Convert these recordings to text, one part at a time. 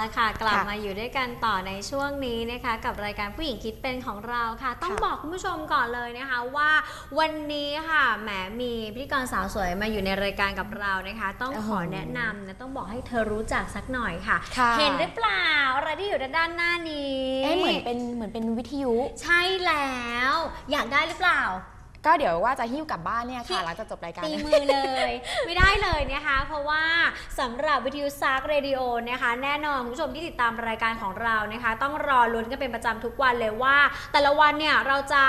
ละค่ะ กลับค่ะมาอยู่ด้วยกันต่อในช่วงนี้นะคะ กับรายการผู้หญิงคิดเป็นของเราค่ะ ต้องค่ะบอกคุณผู้ชมก่อนเลยนะคะว่าวันนี้ค่ะแหมมีพิธีกรสาวสวยมาอยู่ในรายการกับเรานะคะ ต้องโอ้ขโหอแนะนำนะต้องบอกให้เธอรู้จักสักหน่อยค่ะ ค่ะเห็นหรือเปล่าอะไรที่อยู่ด้านหน้านี้เอ๊ะเหมือนเป็นเหมือนเป็นวิทยุ ใช่แล้ว อยากได้หรือเปล่า ก็เดี๋ยวว่าจะหิ้วกลับบ้านเนี่ยที่ค่ะหลังจากจบรายการ ตีนะมือเลย ไม่ได้เลยนะคะ เพราะว่าสำหรับวิทยุซากเรดิโอนะคะ แน่นอนคุณผู้ชมที่ติดตามรายการของเรานะคะ ต้องรอลุ้นกันเป็นประจำทุกวันเลยว่า แต่ละวันเนี่ยเราจะ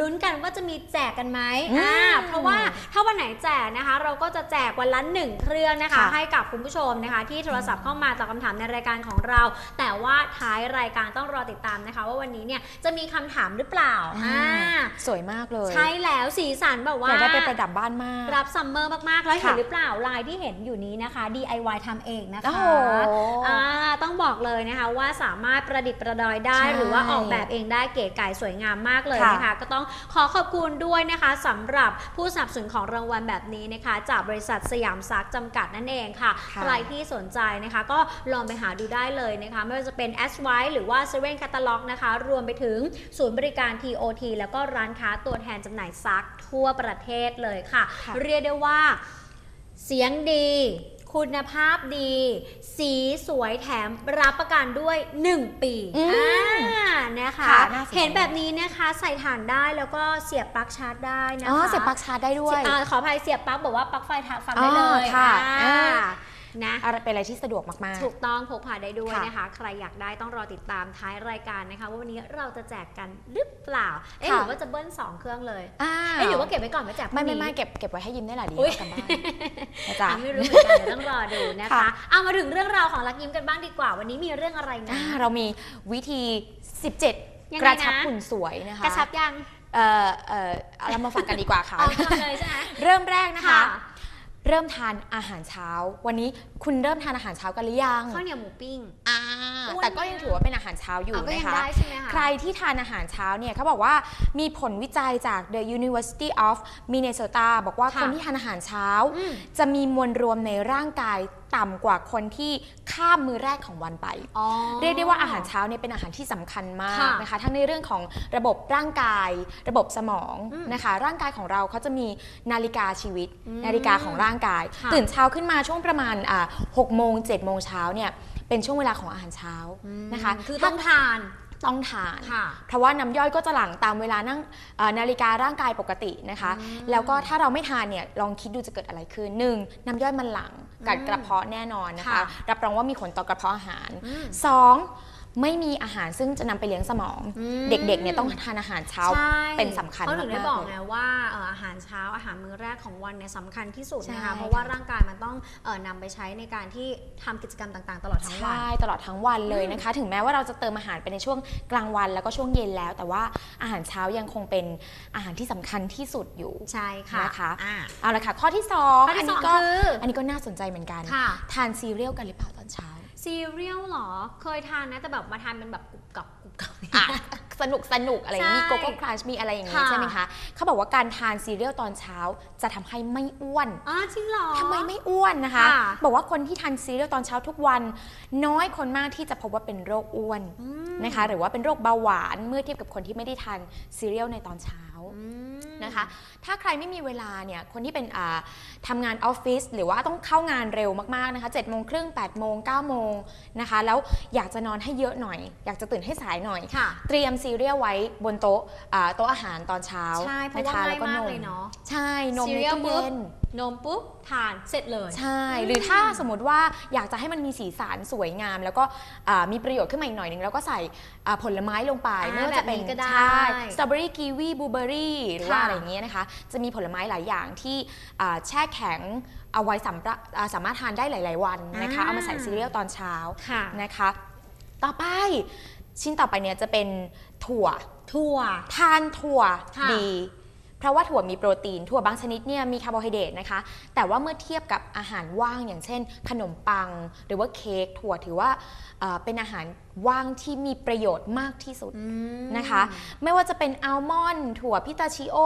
ลุ้นกันว่าจะมีแจกกันไหมอืมอ่าเพราะว่าถ้าวันไหนแจกนะคะ เราก็จะแจกวันละหนึ่งเครื่องนะคะค่ะให้กับคุณผู้ชมนะคะ ที่โทรศัพท์เข้ามาตอบคำถามในรายการของเรา แต่ว่าท้ายรายการต้องรอติดตามนะคะ ว่าวันนี้เนี่ยจะมีคำถามหรือเปล่าอ่าอ่าสวยมากเลย ใช่แล้วสีสันแบบว่าอยากได้ไปประดับบ้านมากรับซัมเมอร์มากๆ แล้วเห็นค่ะหรือเปล่าลายที่เห็นอยู่นี้นะคะ DIY ทำเองนะโอ้คะโหอ่าต้องบอกเลยนะคะว่าสามารถประดิษฐ์ประดอยได้ใช่หรือว่าออกแบบเองได้เก๋ไก่สวยงามมากเลยค่ะนะคะ ก็ต้องขอขอบคุณด้วยนะคะสำหรับผู้สนับสนุนของรางวัลแบบนี้นะคะ จากบริษัทสยามซักจำกัดนั่นเองค่ะค่ะใครที่สนใจนะคะ ก็ลองไปหาดูได้เลยนะคะ ไม่ว่าจะเป็น s y หรือว่า s 7 Catalog นะคะ รวมไปถึงศูนย์บริการ TOT แล้วก็ร้านค้าตัวแทนจำหน่ายซักทั่วประเทศเลยค่ะ ค่ะ เรียกได้ว่า เสียงดี คุณภาพดี สีสวยแถมรับประกันด้วย 1 ปีอืมอ่านะคะ ค่ะน่าสนใจ เห็นแบบนี้นะคะใส่ถ่านได้แล้วก็เสียบปลั๊กชาร์จได้นะคะอ๋อเสียบปลั๊กชาร์จได้ด้วย อ่าขออภัยเสียบปลั๊กบอกว่าปลั๊กไฟฟังได้เลอ๋อยค่ะอ่า อ่า นะอะไรเป็นอะไรที่สะดวกมากถูกต้องพกพาได้ด้วยค่ะนะคะ ใครอยากได้ต้องรอติดตามท้ายรายการนะคะ ว่าวันนี้เราจะแจกกันหรือเปล่าเอ๊ะค่ะหรือว่าจะเบิ้ลสองเครื่องเลยๆอ้าเอ๊ะหรือว่าเก็บไว้ก่อนไว้แจกพรุ่ไม่งไม่นี้ไม่เก็บเก็บไว้ให้ยิ้มได้แหละดีอุ๊ยเอากลับบ้านนะจ๊ะอะไม่รู้เหมือนกันเดี๋ยวต้องรอดูนะคะค่ะเอามาถึงเรื่องราวของรักยิ้มกันบ้างดีกว่า วันนี้มีเรื่องอะไรนะอ่าเรามีวิธียังไงนะ17 กระชับหุ่นสวยนะคะกระชับยังเอ่อเอ่อเอาเรามาฟังกันดีกว่าค่ะเอาทำเลยใช่ไหมเริ่มแรกนะคะ เริ่มทานอาหารเช้า วันนี้คุณเริ่มทานอาหารเช้ากันหรือยังข้าวเหนียวหมูปิ้งอ่าอ้วนแต่ก็ยังถือว่าเป็นอาหารเช้าอยู่เอาก็ยันะงคะได้ใช่ไหมคะใครที่ทานอาหารเช้าเนี่ยเขาบอกว่ามีผลวิจัยจาก The University of Minnesota บอกว่าค่ะคนที่ทานอาหารเช้าอืมจะมีมวลรวมในร่างกายต่ำกว่าคนที่ข้ามมือแรกของวันไป อ๋อ เรียกได้ว่าอาหารเช้าเนี่ยเป็นอาหารที่สำคัญมากค่ะนะคะ ทั้งในเรื่องของระบบร่างกาย ระบบสมองอืมนะคะ ร่างกายของเราเขาจะมีนาฬิกาชีวิต อืมนาฬิกาของร่างกาย ค่ะตื่นเช้าขึ้นมาช่วงประมาณอ่าหกโมงเจ็ดโมงเช้าเนี่ยเป็นช่วงเวลาของอาหารเช้านะคะคือต้องทาน ต้องทานค่ะเพราะว่าน้ำย่อยก็จะหลั่งตามเวลานั่งเอ่อนาฬิการ่างกายปกตินะคะ แล้วก็ถ้าเราไม่ทานเนี่ยลองคิดดูจะเกิดอะไรขึ้นหนึ่งน้ำย่อยมันหลั่งกัดอืมกระเพาะแน่นอนนะคะค่ะรับรองว่ามีผลต่อกระเพาะอาหารอืมสอง ไม่มีอาหารซึ่งจะนำไปเลี้ยงสมองอืมเด็กๆเนี่ยต้องทานอาหารเช้าใช่เป็นสำคัญเขาถึงได้มากๆบอกเลยไงว่าเอ่ออาหารเช้าอาหารมื้อแรกของวันเนี่ยสำคัญที่สุดนะคะใช่เพราะว่าร่างกายมันต้องเอ่อนำไปใช้ในการที่ทำกิจกรรมต่างๆ ตลอดทั้งวันใช่ตลอดทั้งวันเลยนะคะ ถึงแม้ว่าเราจะเติมอาหารไปในช่วงกลางวันแล้วก็ช่วงเย็นแล้ว แต่ว่าอาหารเช้ายังคงเป็นอาหารที่สำคัญที่สุดอยู่ใช่ค่ะนะคะอ่าเอาละค่ะข้อที่สองข้อที่อันนี้สองก็คืออันนี้ก็น่าสนใจเหมือนกันค่ะทานซีเรียลกันหรือเปล่าตอนเช้า ซีเรียลเหรอ เคยทานนะ แต่แบบมาทานเป็นแบบกรุบกรับกรุบกรับ อะสนุกสนุกอะไรอย่างนี้ใช่มีโกโก้ครันช์มีอะไรอย่างนี้ค่ะ ใช่ไหมคะเขาบอกว่าการทานซีเรียลตอนเช้าจะทำให้ไม่อ้วน อ๋อจริงเหรอ ทำไมไม่อ้วนนะคะ ค่ะ บอกว่าคนที่ทานซีเรียลตอนเช้าทุกวัน น้อยคนมากที่จะพบว่าเป็นโรคอ้วนอืมนะคะ หรือว่าเป็นโรคเบาหวานเมื่อเทียบกับคนที่ไม่ได้ทานซีเรียลในตอนเช้าอืม นะคะ ถ้าใครไม่มีเวลาเนี่ย คนที่เป็นอ่าทำงานออฟฟิศหรือว่าต้องเข้างานเร็วมากๆนะคะ7จ็ดโมงครึ่งแปดโมงเก้าโมงนะคะ แล้วอยากจะนอนให้เยอะหน่อย อยากจะตื่นให้สายหน่อยค่ะเตรียมซีเรียลไว้บนโต๊ะอ่าโต๊ะอาหารตอนเช้าใช่เพราะนว่าคง่ายแล้วก็มากนมเลยเนาะใช่นมซีในเรียลตู้ปุ๊บเย็น นมปุ๊บทานเสร็จเลย ใช่ หรือถ้าสมมติว่าอยากจะให้มันมีสีสันสวยงาม แล้วก็อ่ามีประโยชน์ขึ้นมาอีกหน่อยหนึงแล้วก็ใส่อ่าผลไม้ลงไปอ่าไม่ว่าจะเป็นแบบนี้ก็ได้ใช่สตรอเบอรี่กีวีบลูเบอรี่หรือว่าค่ะ อะไรอย่างเงี้ยนะคะ จะมีผลไม้หลายอย่างที่อ่าแช่แข็งเอาไว้สำหรับอ่าสามารถทานได้หลาย ๆ วันนะคะอ่าเอามาใส่ซีเรียลตอนเช้าค่ะ นะคะ ต่อไปชิ้นต่อไปเนี่ยจะเป็นถั่ว ถั่ว ทานถั่วค่ะ ดีเพ ราะว่าถั่วมีโปรตีน ถั่วบางชนิดเนี่ยมีคาร์โบไฮเดรตนะคะ แต่ว่าเมื่อเทียบกับอาหารว่างอย่างเช่น ขนมปัง หรือว่าเค้กถั่วถือว่าเอ่อเป็นอาหารว่างที่มีประโยชน์มากที่สุดอืมนะคะ ไม่ว่าจะเป็นอัลมอนด์ถั่วพิตาชิโอ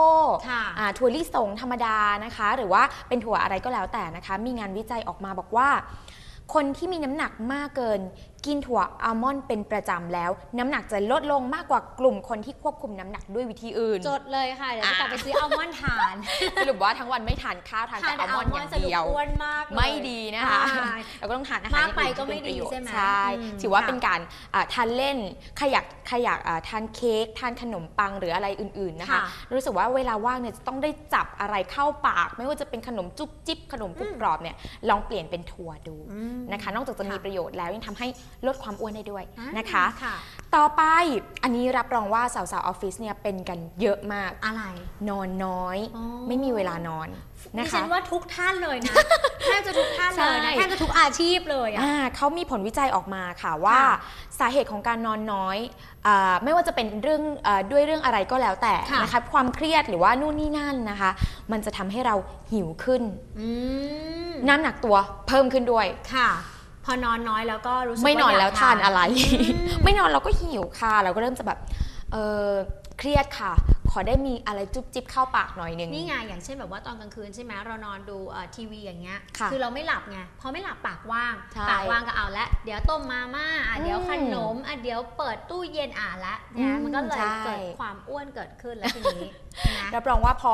ค่ะอ่าถั่วลิสงธรรมดานะคะ หรือว่าเป็นถั่วอะไรก็แล้วแต่นะคะ มีงานวิจัยออกมาบอกว่า คนที่มีน้ำหนักมากเกิน กินถั่วอัลมอนด์เป็นประจำแล้ว น้ำหนักจะลดลงมากกว่ากลุ่มคนที่ควบคุมน้ำหนักด้วยวิธีอื่น จดเลยค่ะ เดี๋ยวจะกลับไปซื้ออัลมอนด์ทานสรุปว่าทั้งวันไม่ทานข้าวทานแต่อัลมอนด์อย่างสรุปเดียวอ้วนมากเลยไม่ดีนะคะใช่เราก็ต้องทานอาหารมากไปที่ก็ไม่เป็นประโยชน์ดีใช่ไหมใช่อืมถือว่าค่ะ เป็นการอ่าทานเล่นขยักขยักอ่าทานเค้กทานขนมปังหรืออะไรอื่นๆนะคะ ค่ะ รู้สึกว่าเวลาว่างเนี่ยจะต้องได้จับอะไรเข้าปาก ไม่ว่าจะเป็นขนมจุ๊บจิ๊บขนมกรุบกรอบเนี่ยลองเปลี่ยนเป็นถั่วดู อืม นะคะนอกจากจะมีค่ะประโยชน์แล้วยังทำให้ ลดความอ้วนได้ด้วยอ่านะคะค่ะต่อไปอันนี้รับรองว่าสาวๆออฟฟิศเนี่ยเป็นกันเยอะมากอะไร นอนน้อยอ๋อไม่มีเวลานอนนะดิฉัคะนว่าทุกท่านเลยนะแทบจะทุกท่านเลยนะใช่แทบจะทุกอาชีพเลยอะอ่าเขามีผลวิจัยออกมาค่ะว่าค่ะสาเหตุของการนอนน้อยอาไม่ว่าจะเป็นเรื่องอาด้วยเรื่องอะไรก็แล้วแต่ค่ะนะคะความเครียดหรือว่านู่นนี่นั่นนะคะ มันจะทำให้เราหิวขึ้นอืมน้ำหนักตัวเพิ่มขึ้นด้วยค่ะ พอนอนน้อยแล้วก็รู้สึกไม่นอนยกแล้วทานอะไรอืมไม่นอนเราก็หิวค่ะ เราก็เริ่มจะแบบเออเครียดค่ะ ขอได้มีอะไรจุ๊บจิ๊บเข้าปากหน่อยหนึง นี่ไงอย่างเช่นแบบว่าตอนกลางคืนใช่ไหมเรานอนดูเอ่อทีวีอย่างเงี้ยค่ะอเราไม่หลับไงพอไม่หลับปากว่างใช่ปากว่างก็เอาละเดี๋ยวต้มมาม่าอะเดี๋ยวอืมขนมอะเดี๋ยวเปิดตู้เย็นอะละนะอืมมันก็เลยใช่เกิดความอ้วนเกิดขึ้นแล้วทีนี้นะรับรองว่าพอ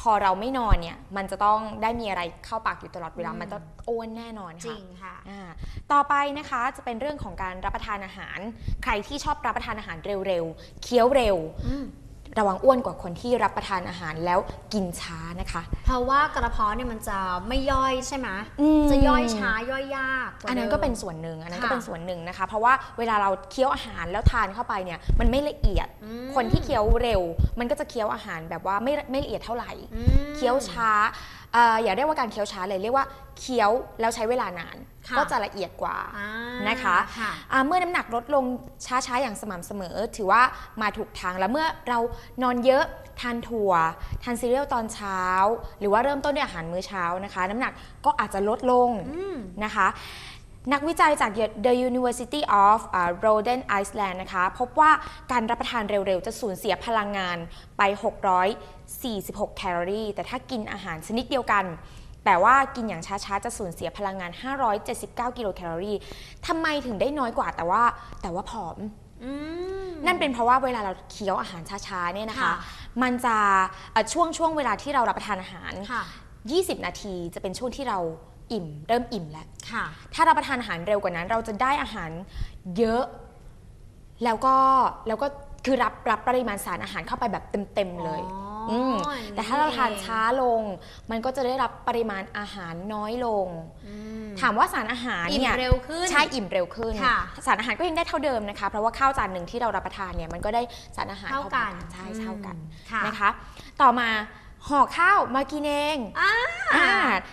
พอเราไม่นอนเนี่ยมันจะต้องได้มีอะไรเข้าปากอยู่ตลอดเวลาอืมมันจะอ้วนแน่นอนจริค่ะงค่ะอ่าต่อไปนะคะจะเป็นเรื่องของการรับประทานอาหาร ใครที่ชอบรับประทานอาหารเร็วๆเคี้ยวเร็ว ระวังอ้วนกว่าคนที่รับประทานอาหารแล้วกินช้านะคะ เพราะว่ากระเพาะเนี่ยมันจะไม่ย่อยใช่ไหมอืมจะย่อยช้าย่อยยากว่าอันนั้นดิมก็เป็นส่วนหนึ่งอันนั้นก็ค่ะเป็นส่วนหนึ่งนะคะ เพราะว่าเวลาเราเคี้ยวอาหารแล้วทานเข้าไปเนี่ยมันไม่ละเอียดอืมคนที่เคี้ยวเร็ว มันก็จะเคี้ยวอาหารแบบว่าไม่ไม่ละเอียดเท่าไหร่อืมเคี้ยวช้า เอ่ออย่าเรียกว่าการเคี้ยวช้าเลยเรียกว่าเคี้ยวแล้วใช้เวลานานค่ะก็จะละเอียดกว่าอ่านะคะค่ะ อ่าเมื่อน้ำหนักลดลงช้าๆอย่างสม่ำเสมอ ถือว่ามาถูกทางแล้วเมื่อเรานอนเยอะทานถั่วทานซีเรียลตอนเช้า หรือว่าเริ่มต้นด้วยอาหารมื้อเช้านะคะ น้ำหนักก็อาจจะลดลง อืม นะคะ นักวิจัยจาก The University of uh, Rhode Island นะคะ พบว่าการรับประทานเร็วๆ จะสูญเสียพลังงานไป 646 แคลอรี่ แต่ถ้ากินอาหารชนิดเดียวกัน แต่ว่ากินอย่างช้าๆ จะสูญเสียพลังงาน 579 กิโลแคลอรี่ทำไมถึงได้น้อยกว่าแต่ว่าแต่ว่าผอมอืมนั่นเป็นเพราะว่าเวลาเราเคี้ยวอาหารช้าๆเนี่ยนะคะค่ะมันจะเอ่อช่วงช่วงเวลาที่เรารับประทานอาหารค่ะ20 นาทีจะเป็นช่วงที่เราอิ่ม เริ่มอิ่มแล้วค่ะถ้าเราประทานอาหารเร็วกว่านั้น เราจะได้อาหารเยอะ แล้วก็แล้วก็คือรับรับปริมาณสารอาหารเข้าไปแบบเต็มๆเลยอ๋อ มอย่างนี้แต่ถ้าเราทานเองช้าลง มันก็จะได้รับปริมาณอาหารน้อยลงอืมถามว่าสารอาหารอิ่มเนี่ยเร็วขึ้นใช่อิ่มเร็วขึ้นค่ะสารอาหารก็ยังได้เท่าเดิมนะคะ เพราะว่าข้าวจานหนึ่งที่เรารับประทานเนี่ยมันก็ได้สารอาหารเท่ากันใช่เท่ากันค่ะนะคะ ต่อมา ห่อข้าวมากินเองอ่าอ่า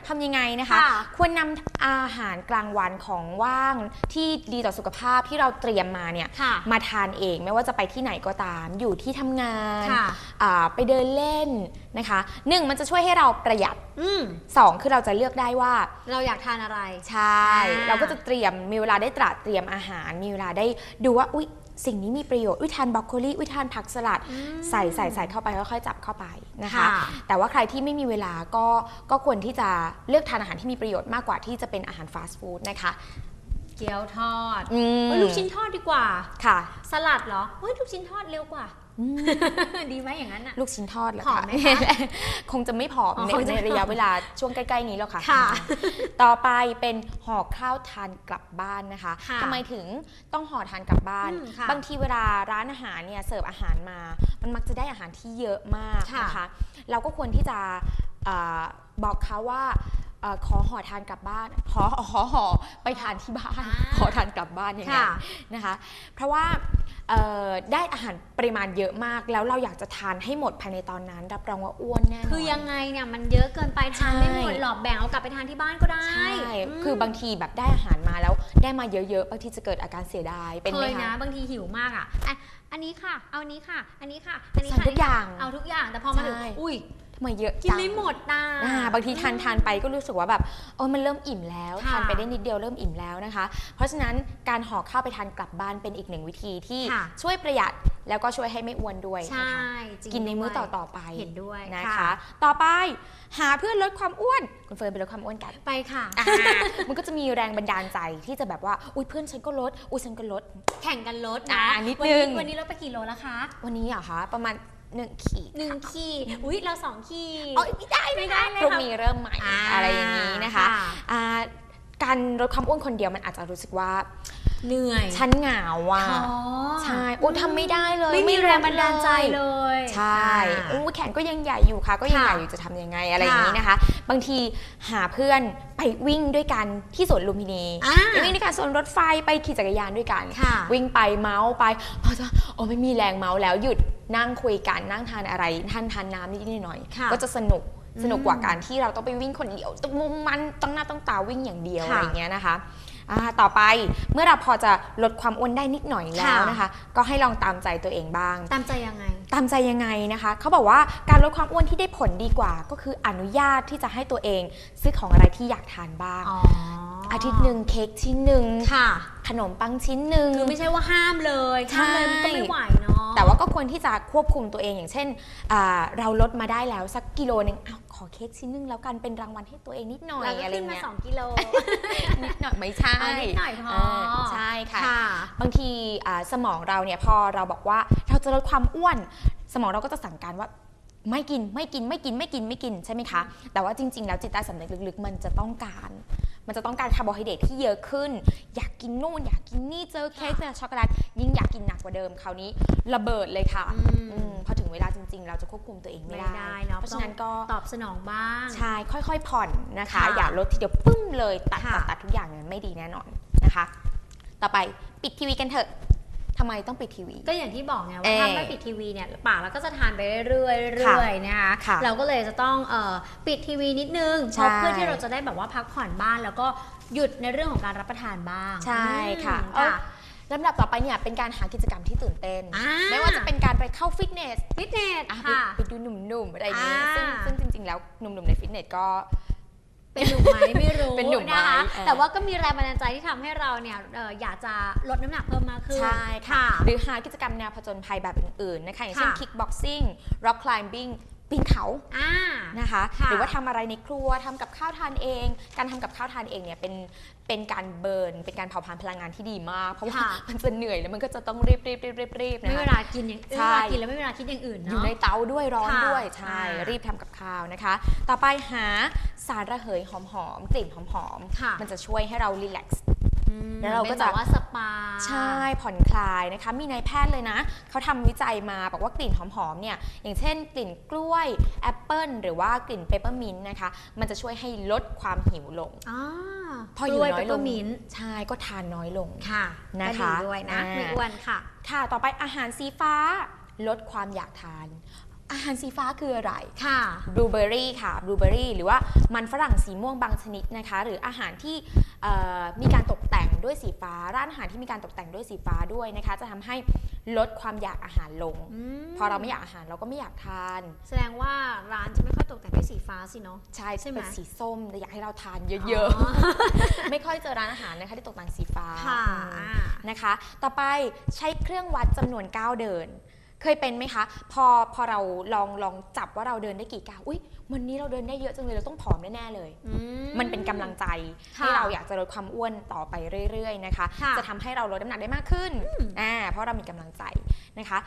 ทำยังไงนะคะ ค่ะควรนำอาหารกลางวันของว่างที่ดีต่อสุขภาพที่เราเตรียมมาเนี่ยค่ะมาทานเองไม่ว่าจะไปที่ไหนก็ตาม อยู่ที่ทำงานค่ะ อ่าไปเดินเล่นนะคะหนึ่งมันจะช่วยให้เราประหยัดอืมสองคือเราจะเลือกได้ว่า เราอยากทานอะไร ใช่ อ่าเราก็จะเตรียมมีเวลาได้ตระเตรียมอาหาร มีเวลาได้ดูว่าอุ๊ย สิ่งนี้มีประโยชน์อุ๊ยทานบรอกโคลีอุ๊ยทานผักสลัด ใส่ใส่ใส่เข้าไปค่อยๆจับเข้าไปนะคะค่ะแต่ว่าใครที่ไม่มีเวลาก็ก็ควรที่จะเลือกทานอาหารที่มีประโยชน์มากกว่าที่จะเป็นอาหารฟาสต์ฟู้ดนะคะ เกี๊ยวทอดอืมเฮ้ยลูกชิ้นทอดดีกว่า ค่ะ สลัดเหรอเฮ้ยลูกชิ้นทอดเร็วกว่าอืมดีไหมอย่างนั้นอะ ลูกชิ้นทอดเหรอผอคะมไหมคะ คงจะไม่ผอมอ๋อในคงจะในระยะเวลาช่วงใกล้ๆนี้แล้วค่ะ ค่ะต่อไปเป็นห่อข้าวทานกลับบ้านนะคะค่ะทำไมถึงต้องห่อทานกลับบ้าน อืมค่ะบางทีเวลาร้านอาหารเนี่ยเสิร์ฟอาหารมา มันมักจะได้อาหารที่เยอะมากค่ะนะคะ เราก็ควรที่จะเออบอกเขาว่า เออขอห่อทานกลับบ้าน ขอขอห่อไปทานที่บ้าน อ่าขอทานกลับบ้านอย่างนั้นค่ะนะคะ เพราะว่าเอ่อได้อาหารปริมาณเยอะมาก แล้วเราอยากจะทานให้หมดภายในตอนนั้น รับรองว่าอ้วนแน่นอน คือยังไงเนี่ยมันเยอะเกินไปทานไม่หมดใช่ หรอกแบ่งเอากลับไปทานที่บ้านก็ได้ใช่ มคือบางทีแบบได้อาหารมาแล้วได้มาเยอะๆ บางทีจะเกิดอาการเสียดาย เป็นเคไหมยนะคะ บางทีหิวมากอะอะ อันนี้ค่ะ เอาอันนี้ค่ะ อันนี้ค่ะ อันนี้สั่ค่ะงทุกอย่างเอาทุกอย่างแต่พอมาถึงใช่ อุ้ย ทำไมเยอะกินจังไม่หมดนะอ่าบางทีทานทานไปก็รู้สึกว่าแบบเออมันเริ่มอิ่มแล้วค่ะทานไปได้นิดเดียวเริ่มอิ่มแล้วนะคะ เพราะฉะนั้นการห่อข้าวไปทานกลับบ้านเป็นอีกหนึ่งวิธีที่ค่ะ ช่วยประหยัดแล้วก็ช่วยให้ไม่อ้วนด้วยใช่นะคะจริงกินในมื้อด้วยต่อๆไปเห็นด้วยนะคะค่ะต่อไปหาเพื่อนลดความอ้วนคุณเฟิร์นไปลดความอ้วนกัน ไปค่ะ อ่ามันก็จะมีแรงบันดาลใจที่จะแบบว่า อุ้ยเพื่อนฉันก็ลด อุ้ยฉันก็ลด แข่งกันลดอ่านะนิดวันึง วันนี้ลดไปกี่โลแล้วคะ วันนี้เหรอคะ ประมาณ หนึ่งขีดหนึ่งขีดอุ้ยเราสองขีดเอ้ยไม่ได้ไม่ได้เลยพรุ่งค่ะนี้เริ่มใหม่อ่าอะไรอย่างนี้นะคะอ่าการลดความอ้วนคนเดียวมันอาจจะรู้สึกว่า เหนื่อยฉันเหงาว่ะท้อใช่โอ้ทำไม่ได้เลยไม่มีลดแรงบันดาลใจเลย ใช่อ่าอู้แขนก็ยังใหญ่อยู่ค่ะ ก็ยังค่ะใหญ่อยู่จะทำยังไงอะไรอย่างนี้นะคะ บางทีหาเพื่อนไปวิ่งด้วยกันที่สวนลุมพินีอ่าไปวิ่งด้วยกันสวนรถไฟไปขี่จักรยานด้วยกันค่ะวิ่งไปเมาส์ไปพอจะโอ้ไม่มีแรงเมาส์แล้วหยุดนั่งคุยกันนั่งทานอะไรทานทานน้ำนิดๆหน่อยค่ะๆก็จะสนุกสนุกอืมกว่าการที่เราต้องไปวิ่งคนเดียวต้องมุมมันต้องหน้าต้องตาวิ่งอย่างเดียวค่ะอะไรอย่างเงี้ยนะคะ อ่าต่อไปเมื่อเราพอจะลดความอ้วนได้นิดหน่อยแล้วค่ะนะคะ ก็ให้ลองตามใจตัวเองบ้าง ตามใจยังไง ตามใจยังไงนะคะเขาบอกว่าการลดความอ้วนที่ได้ผลดีกว่า ก็คืออนุญาตที่จะให้ตัวเอง ซื้อของอะไรที่อยากทานบ้างอ๋ออาทิตย์หนึ่งเค้กชิ้นหนึ่งค่ะ ขนมปังชิ้นหนึ่งคือไม่ใช่ว่าห้ามเลยห้ามเลยมันก็ไม่ไหวเนาะแต่ว่าก็ควรที่จะควบคุมตัวเองอย่างเช่นอ่าเราลดมาได้แล้วสักกิโลหนึงอ้าวข อเค้กชิ้นหนึงแล้วกันเป็นรางวัลให้ตัวเองนิดหน่อยเราก็อะไรขึ้นมาเงี้ยสองกิโลนิดหน่อยไม่ใช่เอานิดหน่อยพอเใช่ค่ะค่ะ บางทีอ่าสมองเราเนี่ยพอเราบอกว่าเราจะลดความอ้วน สมองเราก็จะสั่งการว่าไม่กินไม่กินไม่กินไม่กินไม่กินใช่ไหมคะ แต่ว่าจริง ๆ แล้วจิตใต้สำนึกลึกๆ มันจะต้องการ มันจะต้องการคาร์โบไฮเดรตที่เยอะขึ้น อยากกินนู่น อยากกินนี่เจอเค้กเจอช็อกโกแลตยิ่งอยากกินหนักกว่าเดิมคราวนี้ระเบิดเลยค่ะอืมอืมพอถึงเวลาจริง ๆ เราจะควบคุมตัวเองไม่ไม่ได้ได้เนาะเพราะฉะนั้นก็ตอบสนองบ้าง ใช่ค่อย ๆ ผ่อนนะคะ ค่ะอย่าลดทีเดียวปึ้มเลยตัดค่ะตัดตัดทุกอย่างเนี่ยไม่ดีแน่นอนนะคะ ต่อไปปิดทีวีกันเถอะ ทำไมต้องปิดทีวี ก็อย่างที่บอกไงเอ่ว่าอถ้าไม่ปิดทีวีเนี่ยปากเราก็จะทานไปเรื่อยๆเรื่อยๆนะคะค่ะเราก็เลยจะต้องเอ่อปิดทีวีนิดนึงใช่เพราะเพื่อที่เราจะได้แบบว่าพักผ่อนบ้างแล้วก็หยุดในเรื่องของการรับประทานบ้าง ใช่ค่ะอืมเอ้าลำดับต่อไปเนี่ยเป็นการหากิจกรรมที่ตื่นเต้นอ่าไม่ว่าจะเป็นการไปเข้าฟิตเนส ฟิตเนสอะไปค่ะไปดูหนุ่มๆอะไรอย่างนี้อ่าซึ่งซึ่งจริงๆ แล้วหนุ่มๆในฟิตเนสก็ เป็นหนุ่มไหมไม่รู้ เป็นหนุ่มไหมนะคะ เออ แต่ว่าก็มีแรงบันดาลใจที่ทำให้เราเนี่ยเอ่ออยากจะลดน้ำหนักเพิ่มมากขึ้น ใช่ค่ะ หรือหากิจกรรมแนวผจญภัยแบบอื่นๆนะคะ อย่างเช่นค่ะ คิกบ็อกซิ่งร็อกคล i มบิ้ง ปีนเขาอ่านะคะค่ะหรือว่าทำอะไรในครัวทำกับข้าวทานเอง การทำกับข้าวทานเองเนี่ยเป็นเป็นการเบิร์น เป็นการเผาผลาญพลังงานที่ดีมาก เพราะว่าค่ะมันจะเหนื่อยแล้วมันก็จะต้องรีบรีบรีบรีบรีบไม่นะเวคะลากินอย่างอื่นใช่เวลากินแล้วไม่เวลาคิดอย่างอื่นอยู่เนาะในเตาด้วยร้อนค่ะด้วยใช่อ่ารีบทำกับข้าวนะคะ ต่อไปหาสารระเหยหอมๆกลิ่นหอมค่ะๆมันจะช่วยให้เรารีแลกซ์อืม แล้วเราก็จะป็นแบบว่าสปาใช่ผ่อนคลายนะคะมีนายแพทย์เลยนะเขาทำวิจัยมาบอกว่ากลิ่นหอมๆเนี่ยอย่างเช่น กลิ่นกล้วยแอปเปิลหรือว่ากลิ่นเปปเปอร์มินต์นะคะ มันจะช่วยให้ลดความหิวลงอ่าพออยู่น้อยลงมิ้นใช่ก็ทานน้อยลงค่ะนะคะก็ดีด้วยนะอ่าไม่อ้วนค่ะ ค่ะต่อไปอาหารสีฟ้าลดความอยากทาน อาหารสีฟ้าคืออะไรค่ะบลูเบอร์รี่ค่ะบลูเบอร์รี่หรือว่ามันฝรั่งสีม่วงบางชนิดนะคะ หรืออาหารที่เอ่อมีการตกแต่งด้วยสีฟ้า ร้านอาหารที่มีการตกแต่งด้วยสีฟ้าด้วยนะคะ จะทำให้ลดความอยากอาหารลงอืมพอเราไม่อยากอาหารเราก็ไม่อยากทาน แสดงว่าร้านจะไม่ค่อยตกแต่งด้วยสีฟ้าสิเนาะใช่ใช่ไหมเป็นสีส้มแต่อยากให้เราทานเยอ๋อะอๆไม่ค่อยเจอร้านอาหารนะคะที่ตกแต่งสีฟ้าค่ะอืมนะคะ ต่อไปใช้เครื่องวัดจำนวนก้าวเดิน เคยเป็นไหมคะ พอพอเราลองลองจับว่าเราเดินได้กี่ก้าวอุ้ยวันนี้เราเดินได้เยอะจังเลยเราต้องผอมแน่ๆเลย อืมันเป็นกำลังใจค่ะให้เราอยากจะลดความอ้วนต่อไปเรื่อยๆนะคะ ค่ะจะทำให้เราลดน้ำหนักได้มากขึ้นอ่าเพราะเรามีกำลังใจนะคะ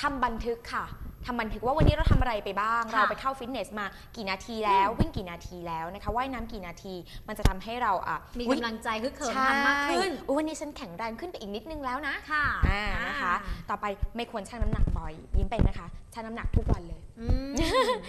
ทำบันทึกค่ะทำบันทึกว่าวันนี้เราทำอะไรไปบ้างค่ะเราไปเข้าฟิตเนสมากี่นาทีแล้ว วิ่งกี่นาทีแล้วนะคะว่ายน้ำกี่นาที มันจะทำให้เราอะมีอุ๊ยกำลังใจฮึกเหิมใช่ทำมากขึ้นอุ๊ยวันนี้ฉันแข็งแรงขึ้นไปอีกนิดนึงแล้วนะค่ะอ่านะคะ ต่อไปไม่ควรชั่งน้ำหนักบ่อย ยิ้มเป็นนะคะชั่งน้ำหนักทุกวันเลยอืม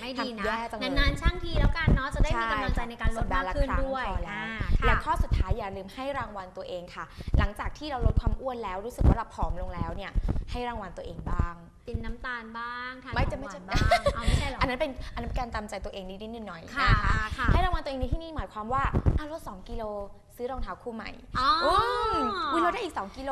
ไม่ดีนะทำแย่จังเลยนานๆช่างทีแล้วกันเนาะจะได้ มีกำลังใจในการลดมากขึ้นสัปดาห์ละครั้งด้วยพอแล้วอ่าและค่ะข้อสุดท้ายอย่าลืมให้รางวัลตัวเองค่ะ หลังจากที่เราลดความอ้วนแล้วรู้สึกว่าเราผอมลงแล้วเนี่ยให้รางวัลตัวเองบ้างกินน้ำตาลบ้างทานไม่ของจะไม่หวานจะบ้างเอาไม่ใช่เหรออันนั้นเป็นอันนั้นเป็นการตามใจตัวเองนิดๆหน่อยๆค่ะนะคะค่ะให้รางวัลตัวเองในที่นี่หมายความว่าอะลด2กิโล ซื้อรองเท้าคู่ใหม่อ๋ออืมอุ้ยลดได้อีก 2 กิโล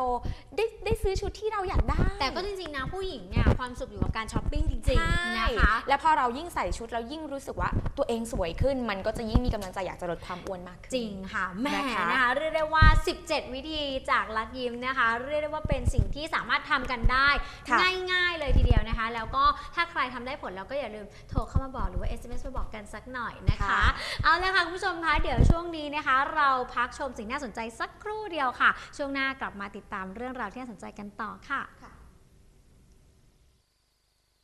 ได้ได้ซื้อชุดที่เราอยากได้ แต่ก็จริงๆนะผู้หญิงเนี่ยความสุขอยู่กับการช้อปปิ้งจริงใช่ๆนะคะ และพอเรายิ่งใส่ชุดเรายิ่งรู้สึกว่าตัวเองสวยขึ้น มันก็จะยิ่งมีกำลังใจอยากจะลดความอ้วนมากขึ้นจริงค่ะแหม่นะคะนะคะเรียกได้ว่า 17 วิธีจากลักยิ้มนะคะ เรียกได้ว่าเป็นสิ่งที่สามารถทำกันได้ค่ะง่ายๆเลยทีเดียวนะคะ แล้วก็ถ้าใครทำได้ผลแล้วก็อย่าลืมโทรเข้ามาบอกหรือว่า SMS มาบอกกันสักหน่อยนะคะค่ะเอาละค่ะคุณผู้ชมคะเดี๋ยวช่วงนี้นะคะ เราพักชมสิ่งน่าสนใจสักครู่เดียวค่ะ ช่วงหน้ากลับมาติดตามเรื่องราวที่น่าสนใจกันต่อค่ะ